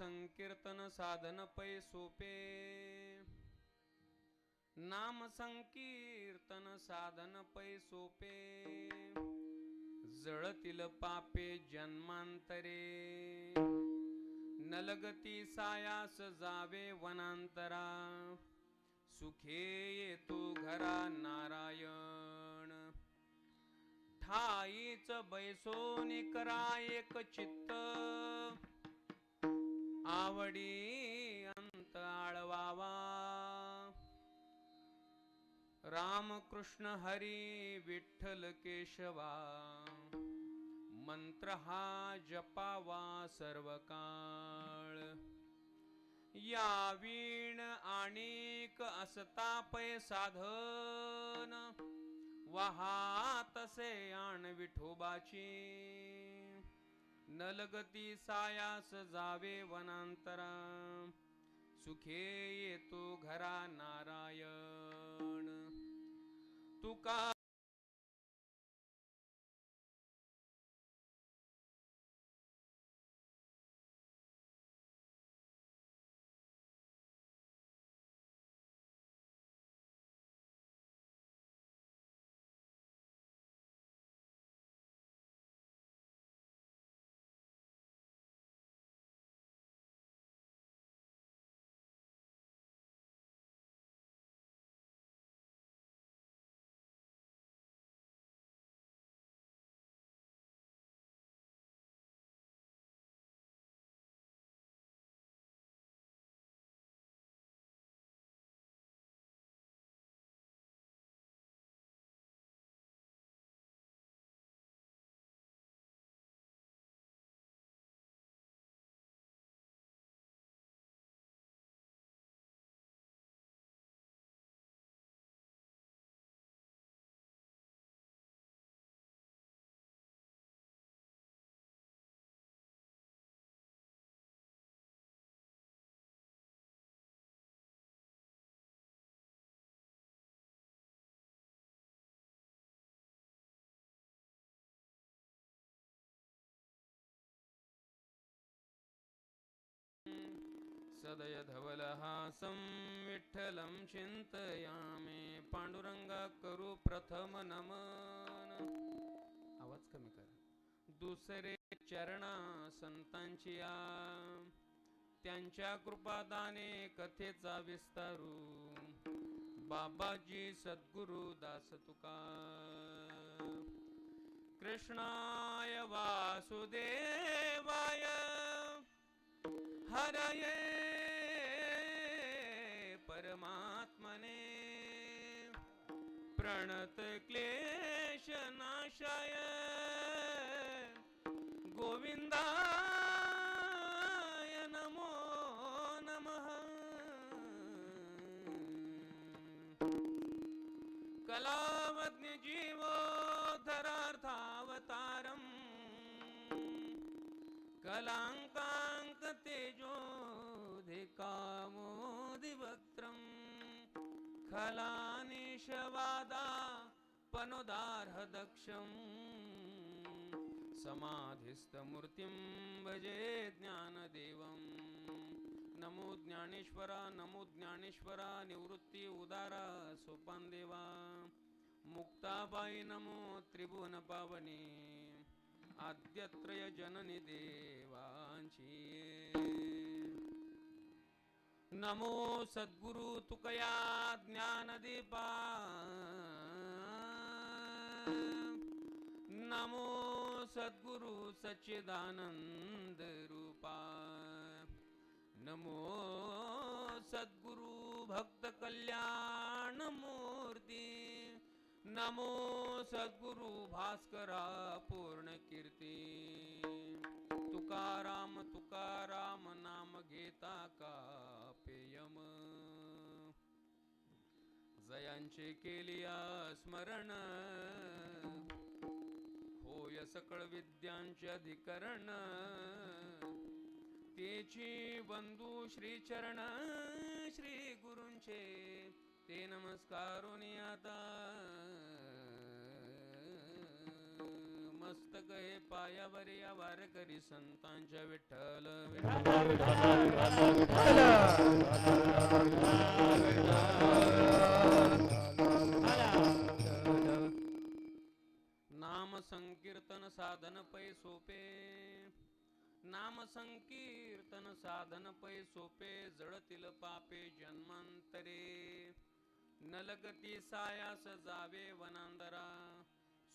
संकीर्तन साधन पै सोपे। नाम संकीर्तन साधन पै सोपे। जळतील पापे जन्मांतरे। नलगती सायास जावे वनांतरा। सुखे येतो घरा नारायण। ठाईच बैसोनी करा एक चित्त। आवडी अंत आळवावा. रामकृष्ण हरी विठ्ठल केशवा. मंत्र हा जपावा सर्व काळ या वीण आणिक असता पै साधन. वाहातसे आण विठोबाची. नलगती सायास जावे वनांतरा सुखे येतो घरा नारायण. तुका सदय धवलहासं विठ्ठलं चिंतयामे पांडुरंगा करू प्रथम नमन। आवाज कमी कर. दुसरे चरणा संतांची त्यांच्या कृपादाने कथेचा विस्तारू. बाबाजी सद्गुरु दास तुका. कृष्णाय वासुदेवाय। हरये परमात्मने. प्रणत क्लेश गोविंदाय नमो नमः. कलावज्ञ जीवोद्धरार्थावतारम्. तेजोधिकामोदिवक्त्रम् खलानिशवादा पनुदार्हदक्षम् समाधिस्थमूर्तिं भजे ज्ञानदेवम् नमो ज्ञानेश्वरा नमो ज्ञानेश्वरा निवृत्ति उदारा सोपान देवा मुक्ताबाई नमो त्रिभुवन पावनी आद्यत्रय जननी देवा। नमो सद्गुरु तुकया ज्ञानदीपा. नमो सद्गुरु सच्चिदानंद रूपा. नमो सद्गुरु भक्त कल्याण मूर्ती. नमो सद्गुरु भास्करा पूर्ण कीर्ती. तुकाराम तुकाराम नाम घेता का पेयम? जयांचे केलिया स्मरण होय सकळ विद्यांचे अधिकरण. तेची बंधू श्री चरण श्री गुरूंचे ते नमस्कारून आता. मस्तक हे पायावर या वारकरी संतांच्या विठ्ठल विठ्ठल. नाम संकीर्तन साधन पै सोपे. नाम संकीर्तन साधन पै सोपे. जळतील पापे जन्मांतरे. नलगती सायास जावे वनांदरा.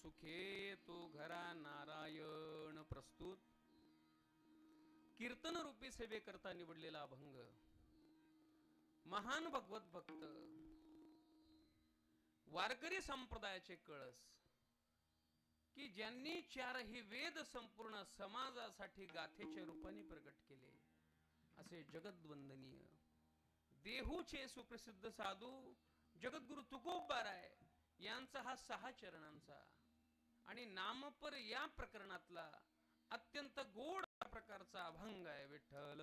सुखे तो घरा नारायण प्रस्तुत. कीर्तन रूपी सेवेकरता निवडलेला अभंग. महान भगवत भक्त. वारकरी संप्रदायाचे कळस. की ज्यांनी चारही वेद संपूर्ण समाजासाठी गाथेच्या रूपाने प्रकट केले. असे जगद्वंदनीय. देहूचे सुप्रसिद्ध साधू जगद्गुरु तुकोबाराय यांचा हा सहा चरणांचा. आणि नामपर या प्रकरणातला अत्यंत गोड प्रकारचा अभंग आहे विठ्ठल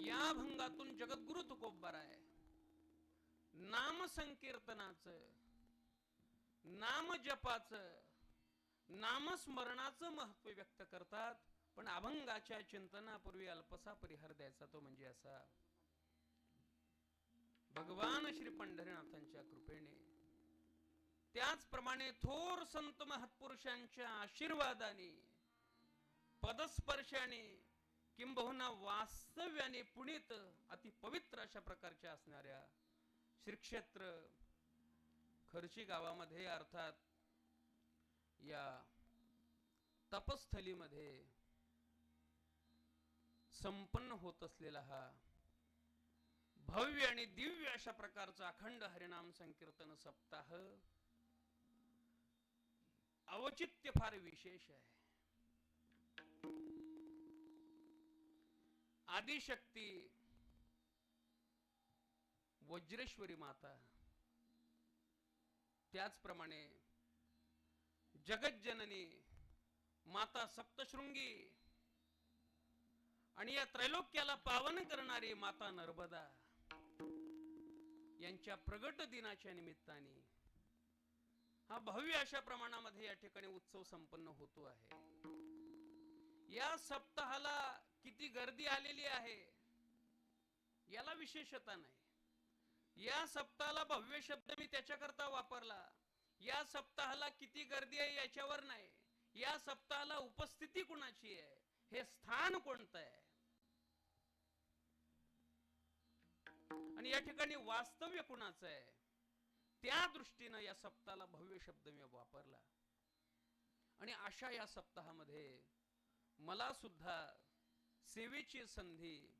या अभंगातून जगद्गुरु तुकोबाराय नाम संकीर्तनाच नाम जपाच नामस्मरणाचं महत्त्व व्यक्त करतात पण अभंगाच्या चिंतनापूर्वी अल्पसा परिहार द्यायचा तो म्हणजे असा भगवान श्री पंढरीनाथांच्या कृपेने. त्याचप्रमाणे थोर संत महत्पुरुषांच्या आशीर्वादाने पदस्पर्शाने किंबहुना वास्तव्याने पुणित अति पवित्र अशा प्रकारच्या असणाऱ्या श्रीक्षेत्र खर्ची गावामध्ये अर्थात या तपस्थलीमध्ये संपन्न होत असलेला हा भव्य आणि दिव्य अशा प्रकारचा अखंड हरिनाम संकीर्तन सप्ताह. अवचित्य फार विशेष आहे. आदिशक्ती वज्रेश्वरी माता. त्याचप्रमाणे जगज्जननी माता सप्तशृंगी आणि या त्रैलोक्याला पावन करणारी माता नर्मदा. यांच्या प्रगट दिनाच्या निमित्ताने हा भव्य अशा प्रमाणामध्ये या ठिकाणी उत्सव संपन्न होतो आहे. या सप्ताहाला किती गर्दी आलेली आहे याला विशेषता नाही. या सप्ताहाला भव्य शब्द मी त्याच्याकरता वापरला. या सप्ताहाला किती गर्दी आहे याच्यावर नाही. या सप्ताहाला उपस्थिती कुणाची आहे हे स्थान कोणतं आहे? या ठिकाणी वास्तव्य कुणाचं आहे? त्या दृष्टीनं या सप्ताहाला भव्य शब्द मी वापरला. आणि अशा या सप्ताहामध्ये मला सुद्धा सेवेची संधी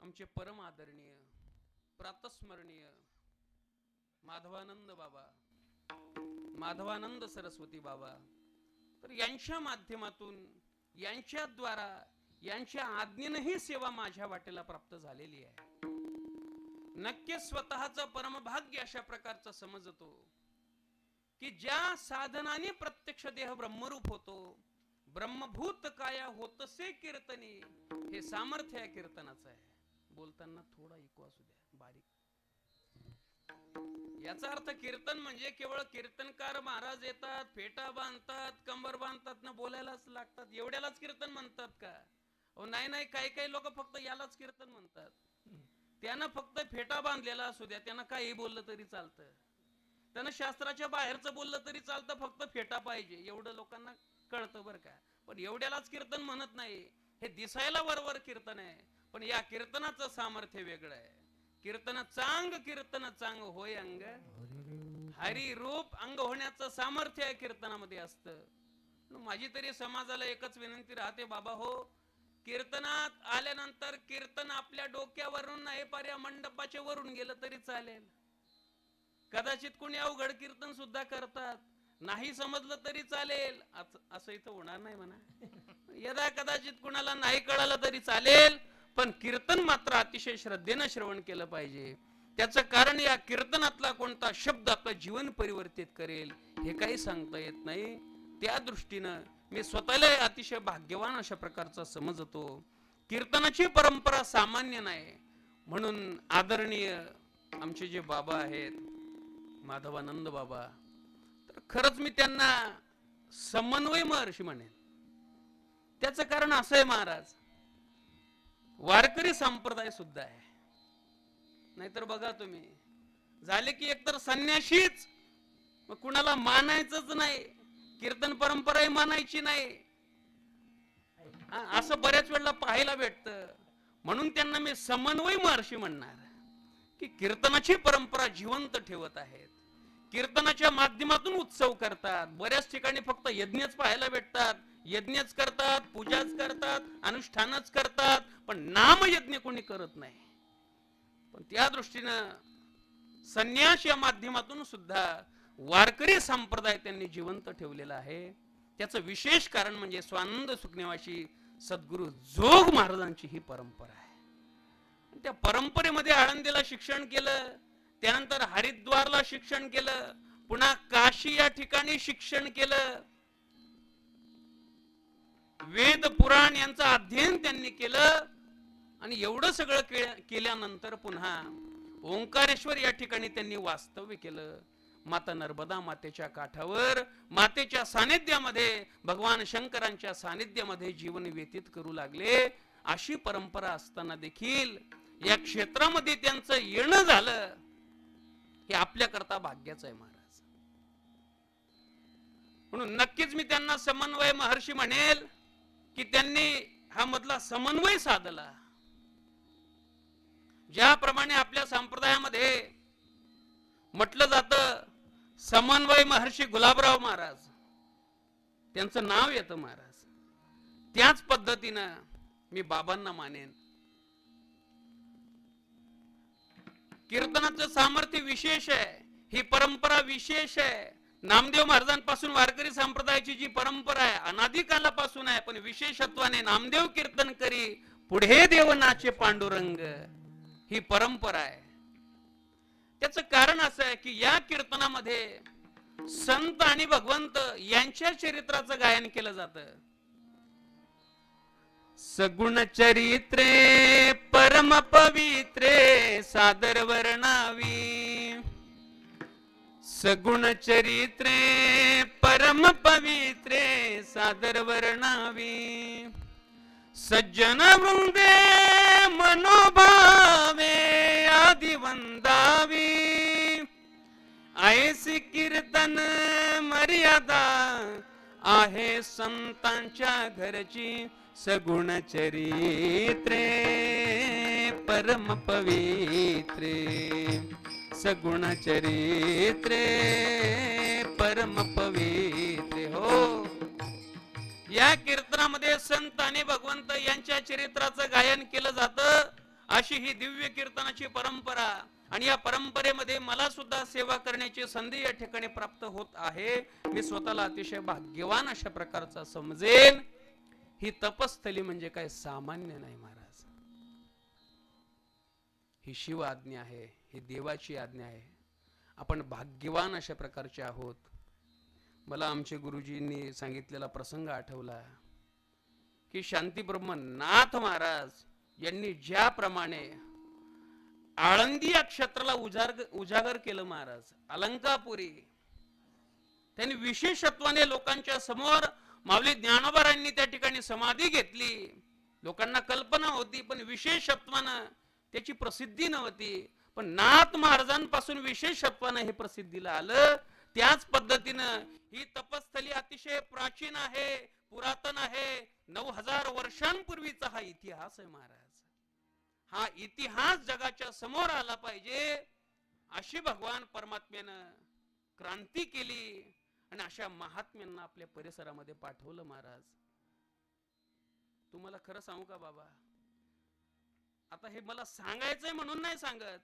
आमचे परम आदरणीय प्रातस्मरणीय माधवानंद बाबा माधवानंद सरस्वती बाबा तर यांच्या माध्यमातून यांच्याद्वारा यांच्या आज्ञेनं ही सेवा माझ्या वाटेला प्राप्त झालेली आहे. नक्कीच स्वतःच परमभाग्य अशा प्रकारचं समजतो की ज्या साधनाने प्रत्यक्ष देह ब्रह्मरूप होतो ब्रह्मभूत काया होतसे कीर्तने हे सामर्थ्य या कीर्तनाचं आहे. बोलताना थोडा इको असू द्या बारीक. याचा अर्थ कीर्तन म्हणजे केवळ कीर्तनकार महाराज येतात फेटा बांधतात कंबर बांधतात ना बोलायलाच लागतात एवढ्यालाच कीर्तन म्हणतात का? नाही नाही काही काही लोक फक्त यालाच कीर्तन म्हणतात. त्यानं फक्त फेटा बांधलेला असू द्या त्यानं काही बोललं तरी चालतं. त्यानं शास्त्राच्या बाहेरचं बोललं तरी चालतं फक्त फेटा पाहिजे एवढं लोकांना कळतं बरं का. पण एवढ्यालाच कीर्तन म्हणत नाही. हे दिसायला वरवर कीर्तन आहे पण या कीर्तनाचं सामर्थ्य वेगळं आहे. कीर्तन चांग कीर्तन चांग होय अंग. हरी रूप अंग होण्याचं सामर्थ्य या कीर्तनामध्ये असतं. माझी तरी समाजाला एकच विनंती राहते बाबा हो कीर्तनात आल्यानंतर कीर्तन आपल्या डोक्यावरून नाही पर्या मंडपाच्या वरून गेलं तरी चालेल. कदाचित कोणी अवघड कीर्तन सुद्धा करतात. नाही समजलं तरी चालेल. असं इथं होणार नाही म्हणा. यदा कदाचित कुणाला नाही कळालं तरी चालेल पण कीर्तन मात्र अतिशय श्रद्धेनं श्रवण केलं पाहिजे. त्याचं कारण या कीर्तनातला कोणता शब्द आपलं जीवन परिवर्तित करेल हे काही सांगता येत नाही. त्या दृष्टीनं मी स्वतःला अतिशय भाग्यवान अशा प्रकारचा समजतो कीर्तनाची परंपरा सामान्य नाही. म्हणून आदरणीय आमचे जे बाबा आहेत माधवानंद बाबा तर खरंच मी त्यांना समन्वय महर्षी म्हणेन. त्याचं कारण असं आहे महाराज वारकरी संप्रदाय सुद्धा आहे. नाहीतर बघा तुम्ही झाले की एकतर संन्याशीच मग कुणाला मानायचंच नाही. कीर्तन परंपराही मानायची नाही. असं बऱ्याच वेळेला पाहायला भेटतं. म्हणून त्यांना मी समन्वय महर्षी म्हणणार की कीर्तनाची परंपरा जिवंत ठेवत आहेत. कीर्तनाच्या माध्यमातून उत्सव करतात. बऱ्याच ठिकाणी फक्त यज्ञच पाहायला भेटतात. यज्ञच करतात पूजाच करतात अनुष्ठानच करतात पण नाम यज्ञ कोणी करत नाही. पण त्या दृष्टीनं संन्यास या माध्यमातून सुद्धा वारकरी संप्रदाय त्यांनी जिवंत ठेवलेला आहे. त्याचं विशेष कारण म्हणजे स्वानंद सुखनेवाशी सद्गुरु जोग महाराजांची ही परंपरा आहे. त्या परंपरेमध्ये आळंदीला शिक्षण केलं त्यानंतर हरिद्वारला शिक्षण केलं पुन्हा काशी या ठिकाणी शिक्षण केलं. वेद पुराण यांचं अध्ययन त्यांनी केलं आणि एवढं सगळं केल्यानंतर पुन्हा ओंकारेश्वर या ठिकाणी त्यांनी वास्तव्य केलं. माता नर्मदा मातेच्या काठावर मातेच्या सानिध्यामध्ये भगवान शंकरांच्या सानिध्यामध्ये जीवन व्यतीत करू लागले. अशी परंपरा असताना देखील या क्षेत्रामध्ये त्यांचं येणं झालं. हे आपल्याकरता भाग्याचं आहे महाराज. म्हणून नक्कीच मी त्यांना समन्वय महर्षी म्हणेल की त्यांनी हा मधला समन्वय साधला. ज्याप्रमाणे आपल्या संप्रदायामध्ये म्हटलं जातं समन्वय महर्षी गुलाबराव महाराज. त्यांचं नाव येतं महाराज. त्याच पद्धतीनं मी बाबांना मानेन. कीर्तनाचं सामर्थ्य विशेष आहे. ही परंपरा विशेष आहे. नामदेव महाराजांपासून वारकरी संप्रदायाची जी परंपरा आहे अनाधिकालापासून आहे पण विशेषत्वाने नामदेव कीर्तन करी पुढे देवनाचे पांडुरंग ही परंपरा आहे. त्याचं कारण असं आहे की या कीर्तनामध्ये संत आणि भगवंत यांच्या चरित्राचं गायन केलं जात. सगुण चरित्रे परम पवित्रे सादर वर्णावी. सगुण चरित्रे परम पवित्रे सादर वर्णावी. सज्जन वृंदे मनोभावे आदि वंदावी ऐसी कीर्तन मर्यादा आहे संतांच्या घरची सगुण चरित्रे परम पवित्रे। सगुण चरित्रे परम या कीर्तनामध्ये संत आणि भगवंत यांच्या चरित्राचं गायन केलं जातं. अशी ही दिव्य कीर्तनाची परंपरा आणि या परंपरेमध्ये मला सुद्धा सेवा करण्याची संधी या ठिकाणी प्राप्त होत आहे. मी स्वतःला अतिशय भाग्यवान अशा प्रकारचा समजेन. ही तपस्थली म्हणजे काय? सामान्य नाही महाराज. ही शिव आज्ञा आहे ही देवाची आज्ञा आहे. आपण भाग्यवान अशा प्रकारचे आहोत. मला आमचे गुरुजींनी सांगितलेला प्रसंग आठवला की शांतीब्रह्म नाथ महाराज यांनी ज्याप्रमाणे आळंदी या क्षेत्राला उजागर उजागर केलं महाराज अलंकापुरी त्यांनी विशेषत्वाने लोकांच्या समोर माऊली ज्ञानोबारांनी त्या ठिकाणी समाधी घेतली. लोकांना कल्पना होती पण विशेषत्वानं त्याची प्रसिद्धी नव्हती. पण नाथ महाराजांपासून विशेषत्वानं हे प्रसिद्धीला आलं. त्याच पद्धतीनं ही तपस्थली अतिशय प्राचीन आहे पुरातन आहे. नऊ हजार वर्षांपूर्वीचा हा इतिहास आहे महाराज हा इतिहास जगाच्या समोर आला पाहिजे अशी भगवान परमात्म्यानं क्रांती केली आणि अशा महात्म्यांना आपल्या परिसरामध्ये पाठवलं महाराज. तुम्हाला खरं सांगू का बाबा? आता हे मला सांगायचंय म्हणून नाही सांगत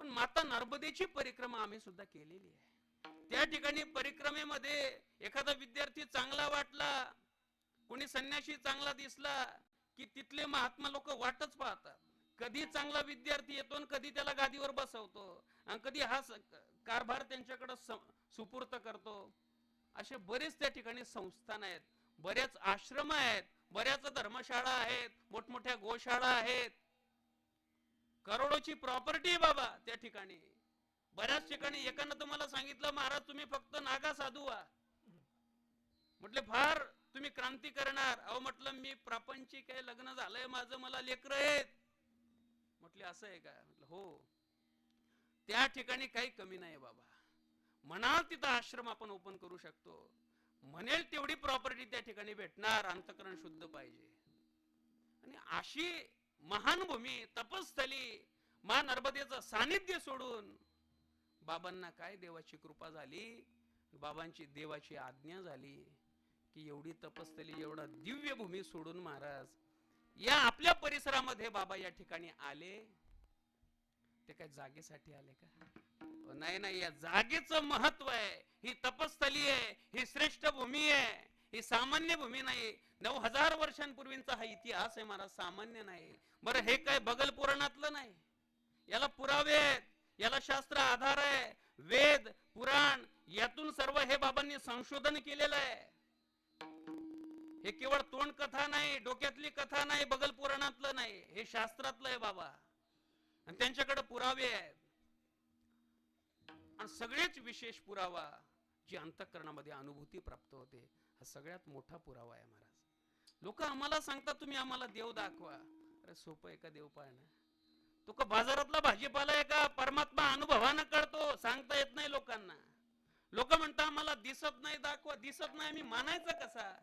पण माता नर्मदेची परिक्रमा आम्ही सुद्धा केलेली आहे. त्या ठिकाणी परिक्रमेमध्ये एखादा विद्यार्थी चांगला वाटला कोणी संन्याशी चांगला दिसला की तिथले महात्मा लोक वाटच पाहतात. कधी चांगला विद्यार्थी येतो आणि कधी त्याला गादीवर बसवतो आणि कधी हा कारभार त्यांच्याकडे सुपूर्त करतो. असे बरेच त्या ठिकाणी संस्थान आहेत. बऱ्याच आश्रम आहेत. बऱ्याच धर्मशाळा आहेत. मोठमोठ्या गोशाळा आहेत. करोडोची प्रॉपर्टी आहे बाबा त्या ठिकाणी. बऱ्याच ठिकाणी एकानं तुम्हाला सांगितलं महाराज तुम्ही फक्त नागा साधू व्हा म्हटले फार तुम्ही क्रांती करणार. अहो म्हटलं मी प्रापंचिक आहे लग्न झालंय माझं मला लेकर आहेत. म्हटले असं आहे का? म्हटलं हो. त्या ठिकाणी काही कमी नाही बाबा. म्हणाल तिथं आश्रम आपण ओपन करू शकतो. म्हणेल तेवढी प्रॉपर्टी त्या ठिकाणी भेटणार अंतकरण शुद्ध पाहिजे. आणि अशी महान भूमी तपस्थली मा नर्मदेचं सानिध्य सोडून बाबांना काय देवाची कृपा झाली? बाबांची देवाची आज्ञा झाली की एवढी तपस्थली एवढा दिव्य भूमी सोडून महाराज या आपल्या परिसरामध्ये बाबा या ठिकाणी आले. ते काय जागेसाठी आले का? नाही नाही या जागेचं महत्त्व आहे. ही तपस्थली आहे ही श्रेष्ठ भूमी आहे ही सामान्य भूमी नाही. नऊ हजार वर्षांपूर्वींचा हा इतिहास आहे महाराज सामान्य नाही. बरं हे काय बगल पुराणातलं नाही? याला पुरावे आहेत. याला शास्त्र आधार आहे. वेद पुराण यातून सर्व हे बाबांनी संशोधन केलेलं आहे. हे केवळ तोंड कथा नाही डोक्यातली कथा नाही बगल पुराणातलं नाही. हे शास्त्रातलं आहे बाबा. आणि त्यांच्याकडे पुरावे आहेत. आणि सगळेच विशेष पुरावा जी अंतकरणामध्ये अनुभूती प्राप्त होते हा सगळ्यात मोठा पुरावा आहे महाराज. लोक आम्हाला सांगतात तुम्ही आम्हाला देव दाखवा. अरे सोपं आहे का देव पाळणं तुका बाजारातला भाजीपाला एका परमात्मा अनुभवानं कळतो सांगता येत नाही लोकांना. लोक म्हणतात आम्हाला दिसत नाही दाखवा दिसत नाही आम्ही मानायचं कसा?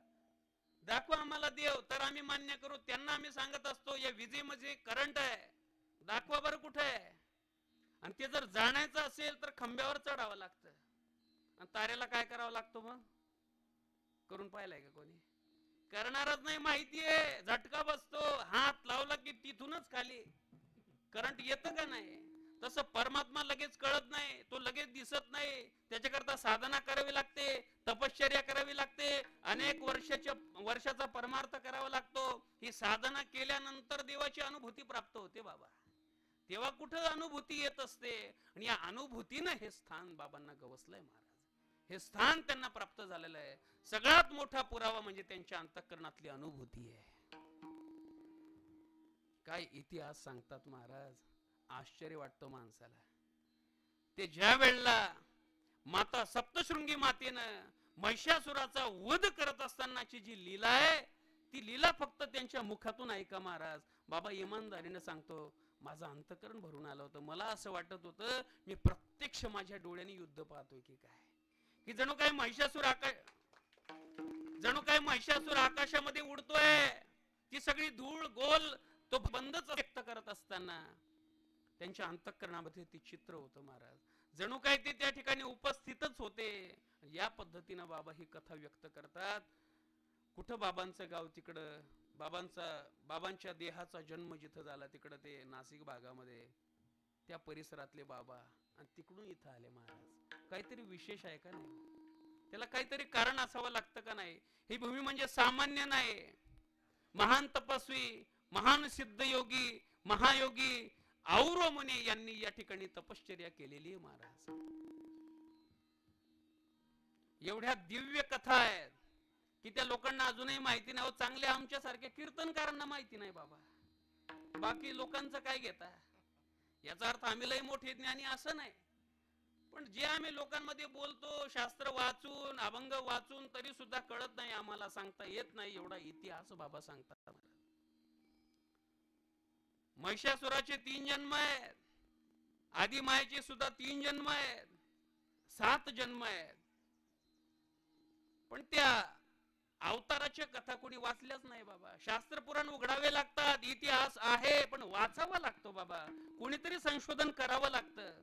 दाखवा आम्हाला देव तर आम्ही मान्य करू. त्यांना आम्ही सांगत असतो या विजेमध्ये करंट आहे. दाखवा बरं कुठे आहे. आणि ते जर जाणायचं असेल तर खांब्यावर चढावं लागतं. आणि तारेला काय करावं लागतो मग? करून पाहिलंय का कोणी? करणारच नाही माहितीये झटका बसतो. हात लावला की तिथूनच खाली. करंट येतं का नाही? तसं परमात्मा लगेच कळत नाही तो लगेच दिसत नाही. त्याच्याकरता साधना करावी लागते तपश्चर्या करावी लागते. अनेक वर्षाच्या वर्षाचा परमार्थ करावा लागतो. ही साधना केल्यानंतर देवाची अनुभूती प्राप्त होते बाबा. तेव्हा कुठं अनुभूती येत असते? आणि या अनुभूतीनं हे स्थान बाबांना गवसलंय महाराज. हे स्थान त्यांना प्राप्त झालेलं आहे. सगळ्यात मोठा पुरावा म्हणजे त्यांच्या अंतःकरणातली अनुभूती आहे. काय इतिहास सांगतात महाराज? आश्चर्य वाटतं माणसाला. ते ज्या वेळेला माता सप्तशृंगी मातेनं महिषासुराचा वध करत असतानाची जी लीला आहे ती लीला फक्त त्यांच्या मुखातून ऐका महाराज. बाबा इमानदारीनं सांगतो माझं अंतकरण भरून आलं होतं. मला असं वाटत होतं मी प्रत्यक्ष माझ्या डोळ्याने युद्ध पाहतोय की काय. की जणू काय महिषासूर आकाश जणू काय महिषासूर आकाशामध्ये उडतोय ती सगळी धूळ गोल तो बंदच व्यक्त करत असताना त्यांच्या अंतकरणामध्ये ते चित्र होतं महाराज. जणू काय ते त्या ठिकाणी उपस्थितच होते. या पद्धतीनं बाबा ही कथा व्यक्त करतात. कुठं बाबांचं गाव तिकडं? बाबांचा बाबांच्या देहाचा जन्म जिथं झाला तिकडं ते नाशिक भागामध्ये. त्या परिसरातले बाबा आणि तिकडून इथं आले महाराज. काहीतरी विशेष आहे का नाही? त्याला काहीतरी कारण असावं लागतं का नाही? ही भूमी म्हणजे सामान्य नाही. महान तपस्वी महान सिद्ध योगी महायोगी और मुनी यांनी या ठिकाणी तपश्चर्या केलेली आहे महाराज. एवढ्या दिव्य कथा आहेत की त्या लोकांना अजूनही माहिती नाही. चांगल्या चांगले आमच्या सारख्या कीर्तनकारांना माहिती नाही बाबा. बाकी लोकांचं काय घेता? याचा अर्थ आम्ही लय मोठे ज्ञानी असं नाही. पण जे आम्ही लोकांमध्ये बोलतो शास्त्र वाचून अभंग वाचून तरी सुद्धा कळत नाही आम्हाला सांगता येत नाही. एवढा इतिहास बाबा सांगतात. महिषासुराचे तीन जन्म आहेत. आदी मायेचे सुद्धा तीन जन्म आहेत. सात जन्म आहेत. पण त्या अवताराच्या कथा कोणी वाचल्याच नाही बाबा. शास्त्र पुराण उघडावे लागतात इतिहास आहे पण वाचावा लागतो बाबा. कोणीतरी संशोधन करावं लागतं.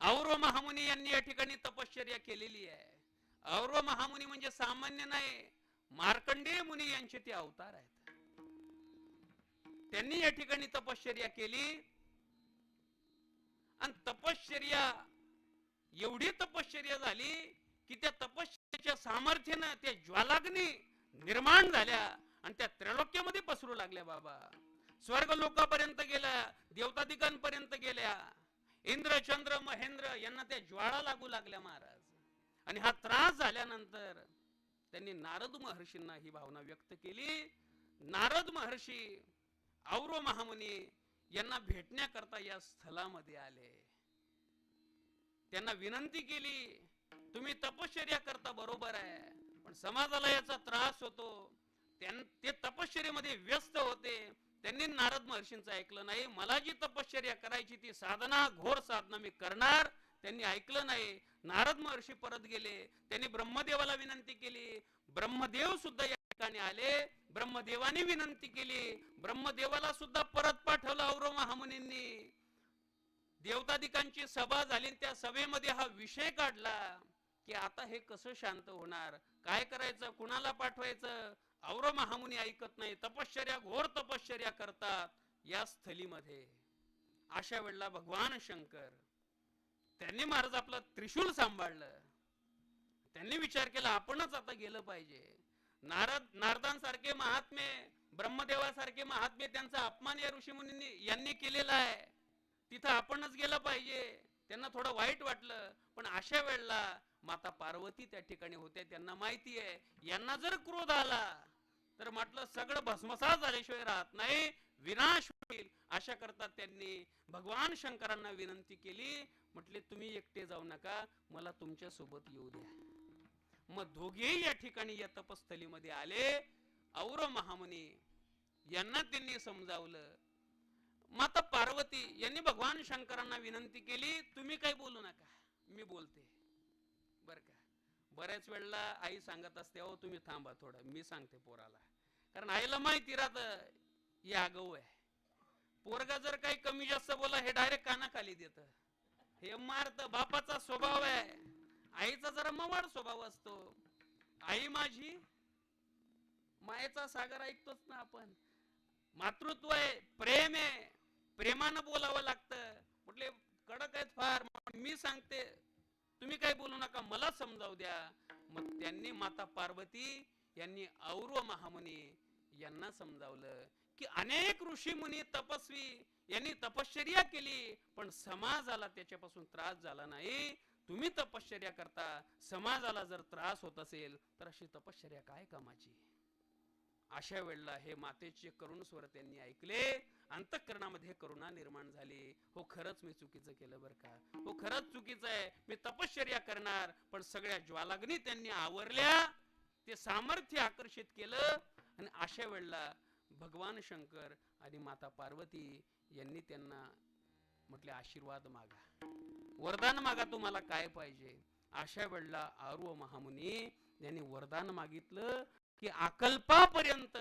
औरव महामुनी यांनी या ठिकाणी तपश्चर्या केलेली आहे. औरव महामुनी म्हणजे सामान्य नाही मार्कंडेय मुनी यांचे ते अवतार आहेत. त्यांनी या ठिकाणी तपश्चर्या केली. आणि तपश्चर्या एवढी तपश्चर्या झाली की त्या तपश्चर्याच्या सामर्थ्यानं त्या ज्वालाग्नी निर्माण झाल्या आणि त्या त्रैलोक्यामध्ये पसरू लागल्या बाबा. स्वर्ग लोकापर्यंत गेल्या देवताधिकांपर्यंत गेल्या. इंद्र चंद्र महेंद्र यांना त्या ज्वाळा लागू लागल्या महाराज. आणि हा त्रास झाल्यानंतर त्यांनी नारद महर्षींना ही भावना व्यक्त केली. नारद महर्षी औरव महामुनी यांना भेटण्याकरता या स्थलामध्ये आले. त्यांना विनंती केली तुम्ही तपश्चर्या करता बरोबर आहे पण समाजाला याचा त्रास होतो. ते तपश्चर्यामध्ये व्यस्त होते. त्यांनी नारद महर्षींचं ऐकलं नाही. मला जी तपश्चर्या करायची ती साधना घोर साधना मी करणार. त्यांनी ऐकलं नाही. नारद महर्षी परत गेले. त्यांनी ब्रह्मदेवाला विनंती केली. ब्रह्मदेव सुद्धा या ठिकाणी आले ब्रह्मदेवाने विनंती केली. ब्रह्मदेवाला सुद्धा परत पाठवलं औरव महामुनींनी देवतादिकांची सभा झाली त्या सभेमध्ये हा विषय काढला की आता हे कसं शांत होणार? काय करायचं? कुणाला पाठवायचं? और महामुनी ऐकत नाही. तपश्चर्या घोर तपश्चर्या करतात या स्थलीमध्ये. अशा वेळेला भगवान शंकर त्यांनी महाराज आपलं त्रिशूल सांभाळलं. त्यांनी विचार केला आपणच आता गेलं पाहिजे. नारद नारदांसारखे महात्मे ब्रह्मदेवासारखे महात्मे त्यांचा अपमान या ऋषीमुनींनी यांनी केलेला आहे. तिथं आपणच गेलं पाहिजे. त्यांना थोडं वाईट वाटलं पण अशा वेळेला माता पार्वती त्या ठिकाणी होत्या त्यांना माहिती आहे. यांना जर क्रोध आला तर म्हटलं सगळं भस्मसात झाल्याशिवाय राहत नाही विनाश होईल. अशा करता त्यांनी भगवान शंकरांना विनंती केली. म्हटले तुम्ही एकटे जाऊ नका मला तुमच्यासोबत येऊ द्या. मग दोघेही या ठिकाणी या तपस्थलीमध्ये आले. और महामुनी यांना त्यांनी समजावलं. माता पार्वती यांनी भगवान शंकरांना विनंती केली तुम्ही काही बोलू नका मी बोलते. बर का? बऱ्याच वेळेला आई सांगत असते हो तुम्ही थांबा थोडं मी सांगते पोराला. कारण आईला माहिती राहत हे आगाऊ आहे. पोरगा जर काही कमी जास्त बोला हे डायरेक्ट कानाखाली देत. हे मारत बापाचा स्वभाव आहे. आईचा जरा मवाड स्वभाव असतो. आई माझी मायेचा सागर ऐकतोच ना आपण. मातृत्व आहे प्रेम आहे प्रेमानं बोलावं लागतं. म्हटले कडक आहेत फार मी सांगते. तुम्ही काय बोलू नका मला समजावू द्या. मग त्यांनी माता पार्वती यांनी औरव महामुनी यांना समजावलं की अनेक ऋषी मुनी तपस्वी यांनी तपश्चर्या केली पण समाजाला त्याच्यापासून त्रास झाला नाही. तुम्ही तपश्चर्या करता समाजाला जर त्रास होत असेल तर अशी तपश्चर्या काय कामाची? अशा वेळेला हे मातेचे करुण स्वर त्यांनी ऐकले अंतःकरणामध्ये करुणा निर्माण झाली. हो खरंच मी चुकीचं केलं बरं का? हो खरंच चुकीचं आहे. मी तपश्चर्या करणार पण सगळ्या ज्वालाग्नी त्यांनी आवरल्या ते सामर्थ्य आकर्षित केलं आणि अशा वेळेला भगवान शंकर आणि माता पार्वती यांनी त्यांना म्हटले आशीर्वाद मागा. वरदान मागा तुम्हाला काय पाहिजे? अशा वेळेला आरुव महामुनी यांनी वरदान मागितलं की अकल्पापर्यंत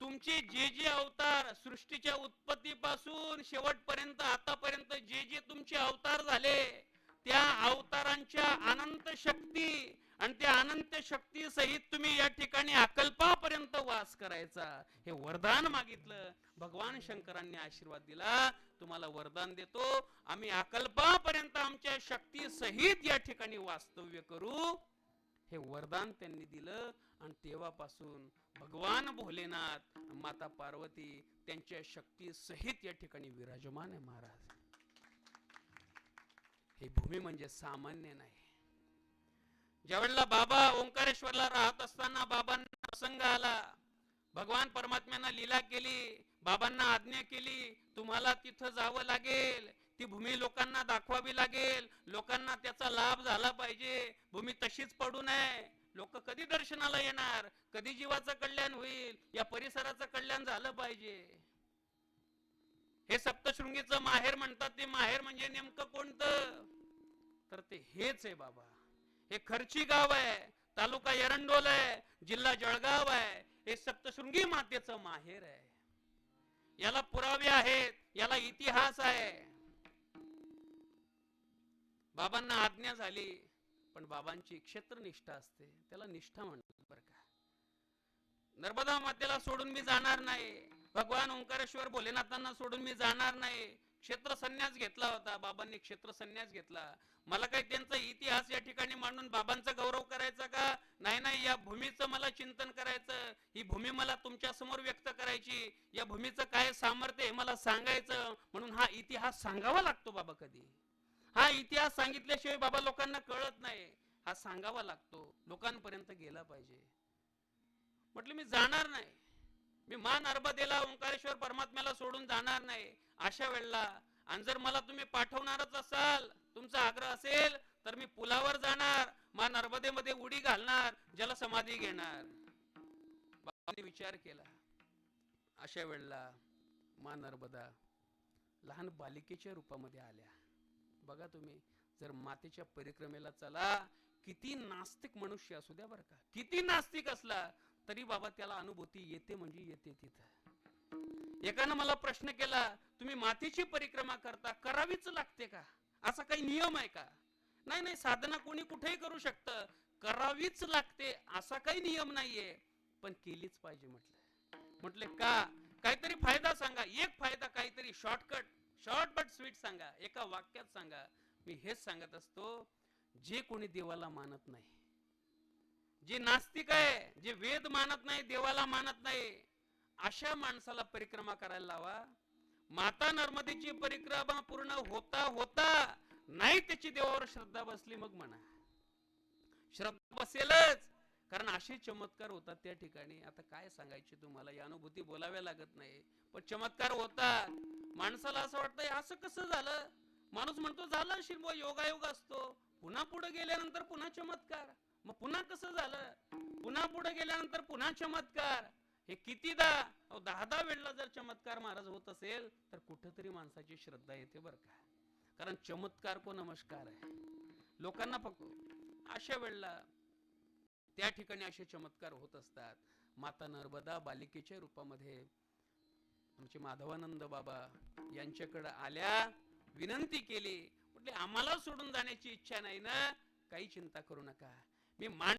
तुमचे जे जे अवतार सृष्टीच्या उत्पत्तीपासून शेवटपर्यंत आतापर्यंत जे जे तुमचे अवतार झाले त्या अवतारांच्या अनंत शक्ती आणि त्या अनंत शक्ती सहित तुम्ही या ठिकाणी अकल्पापर्यंत वास करायचा. हे वरदान मागितलं. भगवान शंकरांनी आशीर्वाद दिला. तुम्हाला वरदान देतो. आम्ही अकल्पापर्यंत आमच्या शक्ती सहित या ठिकाणी वास्तव्य करू. हे वरदान त्यांनी दिलं आणि तेव्हापासून भगवान भोलेनाथ माता पार्वती त्यांच्या शक्ती सहित या ठिकाणी विराजमान आहे महाराज. हे भूमी म्हणजे सामान्य नाही. ज्यावेळेला बाबा ओंकारेश्वरला राहत असताना बाबांना प्रसंग आला भगवान परमात्म्यानं लीला केली बाबांना आज्ञा केली तुम्हाला तिथं जावं लागेल ती भूमी लोकांना दाखवावी लागेल लोकांना त्याचा लाभ झाला पाहिजे भूमी तशीच पडू नये. लोक कधी दर्शनाला येणार? कधी जीवाचं कल्याण होईल? या परिसराचं कल्याण झालं पाहिजे. हे सप्तशृंगीचं माहेर म्हणतात ते माहेर म्हणजे नेमकं कोणतं? तर ते हेच आहे बाबा. हे खर्ची गाव आहे तालुका एरंडोल आहे जिल्हा जळगाव आहे. हे सप्तशृंगी मातेचं माहेर आहे. याला पुरावे आहेत याला इतिहास आहे. बाबांना आज्ञा झाली पण बाबांची क्षेत्रनिष्ठा असते त्याला निष्ठा म्हणतात बरं का. नर्मदा मातेला सोडून मी जाणार नाही भगवान ओंकारेश्वर भोलेनाथांना सोडून मी जाणार नाही. क्षेत्र संन्यास घेतला होता बाबांनी क्षेत्र संन्यास घेतला. मला काही त्यांचा इतिहास या ठिकाणी मांडून बाबांचा गौरव करायचा का? नाही नाही या भूमीचं मला चिंतन करायचं. ही भूमी मला तुमच्यासमोर व्यक्त करायची. या भूमीचं काय सामर्थ्य हे मला सांगायचं. म्हणून हा इतिहास सांगावा लागतो बाबा कधी. हा इतिहास सांगितल्याशिवाय बाबा लोकांना कळत नाही. हा सांगावा लागतो. लोकांपर्यंत गेला पाहिजे. म्हटलं मी जाणार नाही. मी मान अर्बदेला ओंकारेश्वर परमात्म्याला सोडून जाणार नाही. अशा वेळेला आणि जर मला तुम्ही पाठवणारच असाल तुमचा आग्रह असेल तर मी पुलावर जाणार मा नर्मदेमध्ये उडी घालणार ज्याला समाधी घेणार. बाबांनी विचार केला. अशा वेळेला मा नर्मदा लहान बालिकेच्या रूपामध्ये आल्या. बघा तुम्ही जर मातेच्या परिक्रमेला चला किती नास्तिक मनुष्य असू द्या बरं का. किती नास्तिक असला तरी बाबा त्याला अनुभूती येते म्हणजे येते तिथं. एकानं मला प्रश्न केला तुम्ही मातेची परिक्रमा करता करावीच लागते का? असा काही नियम आहे का? नाही नाही साधना कोणी कुठेही करू शकतं. करावीच लागते असा काही नियम नाहीये. पण केलीच पाहिजे म्हटलं. म्हटले का? काहीतरी फायदा सांगा. एक फायदा काहीतरी शॉर्टकट शॉर्ट बट स्वीट सांगा. एका वाक्यात सांगा. मी हेच सांगत असतो जे कोणी देवाला मानत नाही जे नास्तिक आहे जे वेद मानत नाही देवाला मानत नाही अशा माणसाला परिक्रमा करायला लावा. माता नर्मदेची परिक्रमा पूर्ण होता होता नाही त्याची देवावर श्रद्धा बसली मग म्हणा. श्रद्धा बसेलच. कारण असे चमत्कार होतात त्या ठिकाणी. आता काय सांगायचे तुम्हाला? या अनुभूती बोलाव्या लागत नाही. पण चमत्कार होतात. माणसाला असं वाटतं असं कसं झालं? माणूस म्हणतो झालं असेल योगायोग असतो. पुन्हा पुढे गेल्यानंतर पुन्हा चमत्कार. मग पुन्हा कसं झालं? पुन्हा पुढे गेल्यानंतर पुन्हा चमत्कार. हे कितीदा? दहा दहा वेळेला जर चमत्कार महाराज होत असेल तर कुठंतरी माणसाची श्रद्धा येते बरं का? कारण चमत्कार को नमस्कार आहे लोकांना फक्त अशा वेळेला त्या ठिकाणी असे चमत्कार होत असतात. माता नर्मदा बालिकेच्या रूपामध्ये आमचे माधवानंद बाबा यांच्याकडे आल्या विनंती केली म्हटले आम्हाला सोडून जाण्याची इच्छा नाही ना? काही चिंता करू नका. मी मान